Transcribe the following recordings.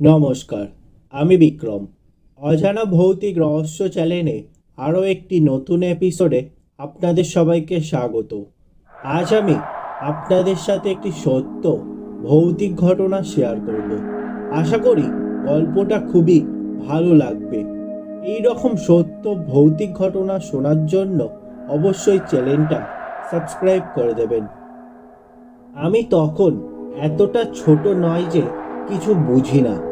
নমস্কার, আমি বিক্রম। অজানা ভৌতিক রহস্য চ্যানেলে আরও একটি নতুন এপিসোডে আপনাদের সবাইকে স্বাগত। আজ আমি আপনাদের সাথে একটি সত্য, ভৌতিক ঘটনা শেয়ার করব। আশা করি গল্পটা খুবই ভালো লাগবে। এই রকম সত্য, ভৌতিক ঘটনা শোনার জন্য অবশ্যই চ্যানেলটা সাবস্ক্রাইব করে দেবেন। আমি তখন এতটা ছোট নয় যে কিছু বুঝি না।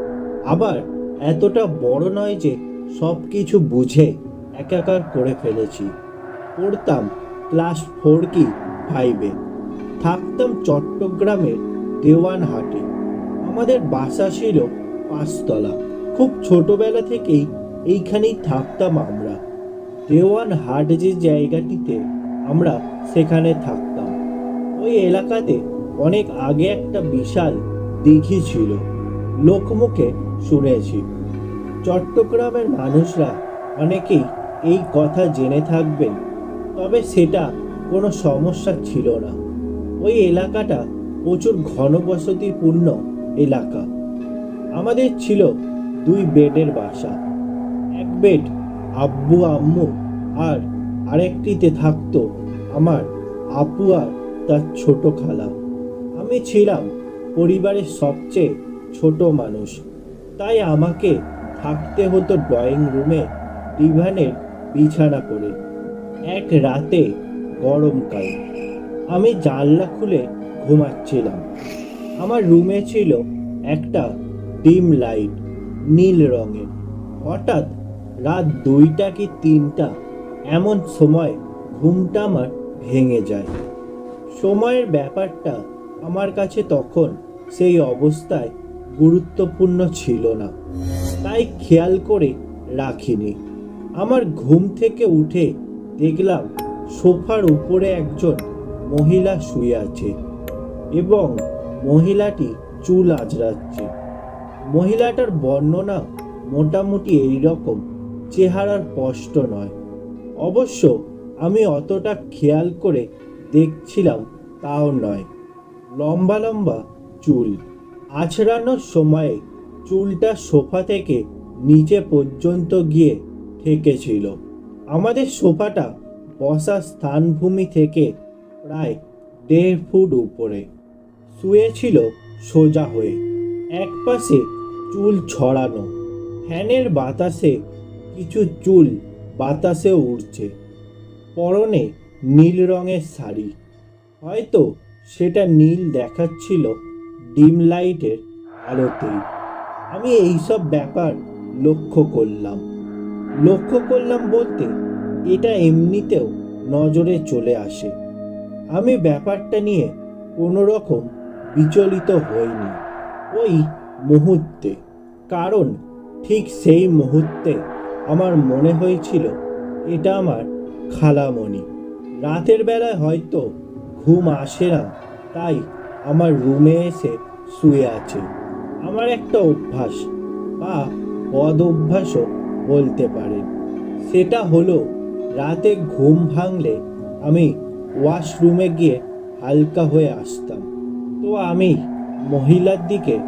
আবার এতটা বড় নয় যে সব কিছু বুঝে একাকার করে ফেলেছি। পড়তাম ক্লাস ফোর কি ফাইভে থাকতাম চট্টগ্রামের দেওয়ানহাটে আমাদের বাসা ছিল পাঁচতলা। খুব ছোটবেলা থেকেই এইখানেই থাকতাম আমরা। দেওয়ানহাট যে জায়গাটিতে আমরা সেখানে থাকতাম। ওই এলাকাতে অনেক আগে একটা বিশাল দিঘি ছিল। লোকমুখে শুনেছি চট্টগ্রামের মানুষরা অনেকেই এই কথা জেনে থাকবেন, তবে সেটা কোনো সমস্যা ছিল না। ওই এলাকাটা প্রচুর ঘনবসতিপূর্ণ এলাকা। আমাদের ছিল দুই বেডের বাসা। এক বেড আব্বু, আম্মু আর আরেকটিতে থাকতো আমার আপু আর তার ছোট খালা। আমি ছিলাম পরিবারের সবচেয়ে ছোট মানুষ। তাই আমাকে থাকতে হতো ড্রয়িং রুমে ডিভানের বিছানা করে। এক রাতে গরমকাল আমি জানলা খুলে ঘুমাচ্ছিলাম। আমার রুমে ছিল একটা ডিম লাইট নীল রঙের। হঠাৎ রাত দুইটা কি তিনটা, এমন সময় ঘুমটা আমার ভেঙে যায়। সময়ের ব্যাপারটা আমার কাছে তখন সেই অবস্থায় গুরুত্বপূর্ণ ছিল না। তাই খেয়াল করে রাখিনি। আমার ঘুম থেকে উঠে দেখলাম সোফার উপরে একজন মহিলা শুয়ে আছে এবং মহিলাটি চুল আজরাচ্ছে মহিলাটার বর্ণনা মোটামুটি এই রকম চেহারার স্পষ্ট নয়। অবশ্য আমি অতটা খেয়াল করে দেখছিলাম তাও নয়। লম্বা লম্বা চুল। আছড়ানোর সময়ে চুলটা সোফা থেকে নিচে পর্যন্ত গিয়ে ঠেকেছিল। আমাদের সোফাটা বসার স্থানভূমি থেকে প্রায় দেড় ফুট উপরে। শুয়েছিল সোজা হয়ে। এক পাশে চুল ছড়ানো। ফ্যানের বাতাসে কিছু চুল বাতাসে উড়ছে। পরনে নীল রঙের শাড়ি। হয়তো সেটা নীল দেখাচ্ছিল ডিম লাইটের আলোতেই। আমি এইসব ব্যাপার লক্ষ্য করলাম। লক্ষ্য করলাম বলতে এটা এমনিতেও নজরে চলে আসে। আমি ব্যাপারটা নিয়ে কোনো রকম বিচলিত হইনি ওই মুহূর্তে। কারণ ঠিক সেই মুহূর্তে আমার মনে হয়েছিল এটা আমার খালামণি। রাতের বেলায় হয়তো ঘুম আসে না, তাই আমার রুমে এসে শুয়ে আছে। আমার একটা অভ্যাস বা পদ অভ্যাসও বলতে পারেন। সেটা হলো, রাতে ঘুম ভাঙলে আমি ওয়াশরুমে গিয়ে হালকা হয়ে আসতাম। তো আমি মহিলার দিকে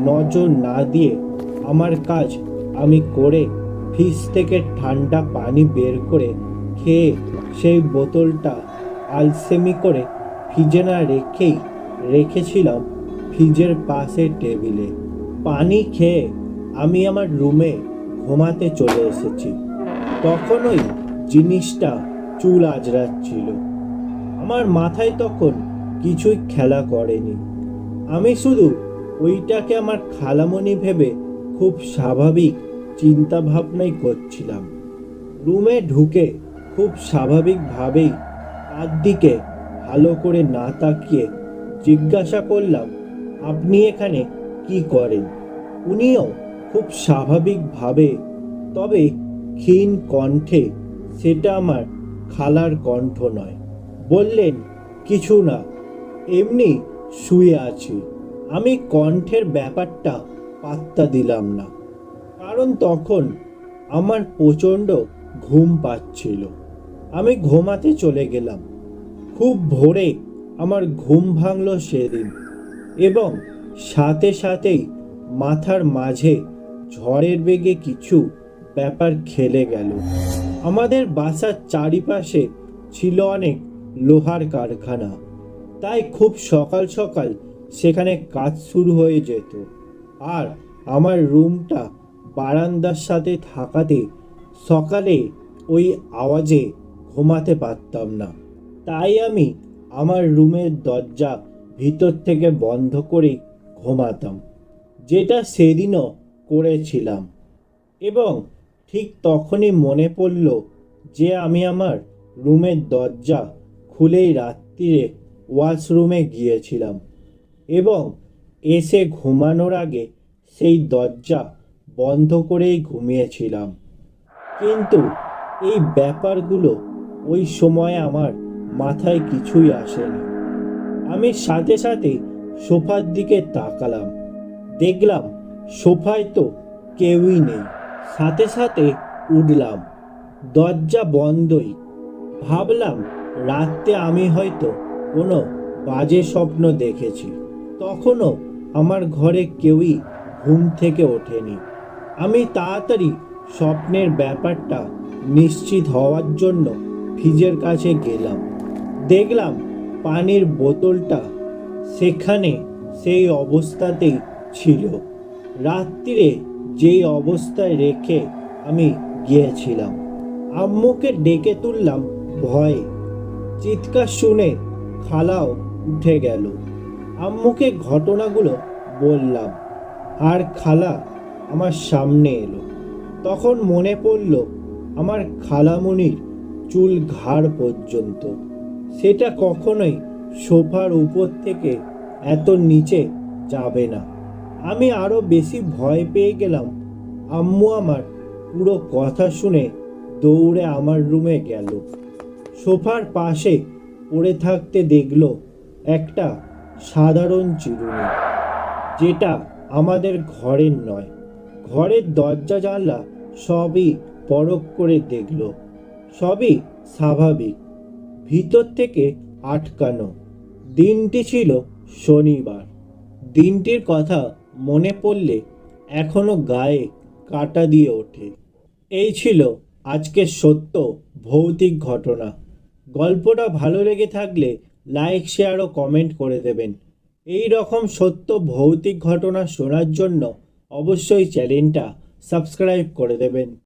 নজর না দিয়ে আমার কাজ আমি করে ফ্রিজ থেকে ঠান্ডা পানি বের করে খেয়ে সেই বোতলটা আলসেমি করে ফ্রিজে না রেখেই রেখেছিলাম ফ্রিজের পাশে টেবিলে। পানি খেয়ে আমি আমার রুমে ঘুমাতে চলে এসেছি। তখন ওই জিনিসটা চুল আজরাচ্ছিল আমার মাথায় তখন কিছুই খেলা করেনি। আমি শুধু ওইটাকে আমার খালামণি ভেবে খুব স্বাভাবিক চিন্তা ভাবনাই করছিলাম। রুমে ঢুকে খুব স্বাভাবিকভাবেই তার দিকে ভালো করে না তাকিয়ে জিজ্ঞাসা করলাম, আপনি এখানে কি করেন? উনিও খুব স্বাভাবিকভাবে, তবে ক্ষীণ কণ্ঠে, সেটা আমার খালার কণ্ঠ নয়। বললেন, কিছু না, এমনি শুয়ে আছি। আমি কণ্ঠের ব্যাপারটা পাত্তা দিলাম না। কারণ তখন আমার প্রচণ্ড ঘুম পাচ্ছিল। আমি ঘুমাতে চলে গেলাম। খুব ভোরে আমার ঘুম ভাঙল সেদিন এবং সাথে সাথেই মাথার মাঝে ঝড়ের বেগে কিছু ব্যাপার খেলে গেল। আমাদের বাসার চারিপাশে ছিল অনেক লোহার কারখানা। তাই খুব সকাল সকাল সেখানে কাজ শুরু হয়ে যেত। আর আমার রুমটা বারান্দার সাথে থাকাতে সকালে ওই আওয়াজে ঘুমাতে পারতাম না। তাই আমি আমার রুমের দরজা ভিতর থেকে বন্ধ করে ঘুমাতাম, যেটা সেদিনও করেছিলাম। এবং ঠিক তখনই মনে পড়ল যে আমি আমার রুমের দরজা খুলেই রাত্রিরে ওয়াশরুমে গিয়েছিলাম এবং এসে ঘুমানোর আগে সেই দরজা বন্ধ করেই ঘুমিয়েছিলাম। কিন্তু এই ব্যাপারগুলো ওই সময় আমার মাথায় কিছুই আসেনি আমি সাথে সাথে সোফার দিকে তাকালাম। দেখলাম সোফায় তো কেউই নেই। সাথে সাথে উঠলাম। দরজা বন্ধই। ভাবলাম রাতে আমি হয়তো কোনো বাজে স্বপ্ন দেখেছি। তখনও আমার ঘরে কেউই ঘুম থেকে ওঠেনি। আমি তাড়াতাড়ি স্বপ্নের ব্যাপারটা নিশ্চিত হওয়ার জন্য ফ্রিজের কাছে গেলাম। দেখলাম পানির বোতলটা সেখানে সেই অবস্থাতেই ছিল। রাত্রিরে যেই অবস্থায় রেখে আমি গিয়েছিলাম, আম্মুকে ডেকে তুললাম ভয়ে। চিৎকার শুনে খালাও উঠে গেল। আম্মুকে ঘটনাগুলো বললাম আর খালা আমার সামনে এলো। তখন মনে পড়ল আমার খালামুনির চুল ঘাড় পর্যন্ত। সেটা কখনোই সোফার উপর থেকে এত নিচে যাবে না। আমি আরও বেশি ভয় পেয়ে গেলাম। আম্মু আমার পুরো কথা শুনে দৌড়ে আমার রুমে গেল। সোফার পাশে পড়ে থাকতে দেখল একটা সাধারণ চিরুনি, যেটা আমাদের ঘরের নয়। ঘরের দরজা জানলা সবই পরখ করে দেখল। সবই স্বাভাবিক। ভিতর থেকে আটকানো। দিনটি ছিল শনিবার। দিনটির কথা মনে পড়লে এখনও গায়ে কাটা দিয়ে ওঠে। এই ছিল আজকের সত্য ভৌতিক ঘটনা। গল্পটা ভালো লেগে থাকলে লাইক, শেয়ার ও কমেন্ট করে দেবেন। এই রকম সত্য ভৌতিক ঘটনা শোনার জন্য অবশ্যই চ্যানেলটা সাবস্ক্রাইব করে দেবেন।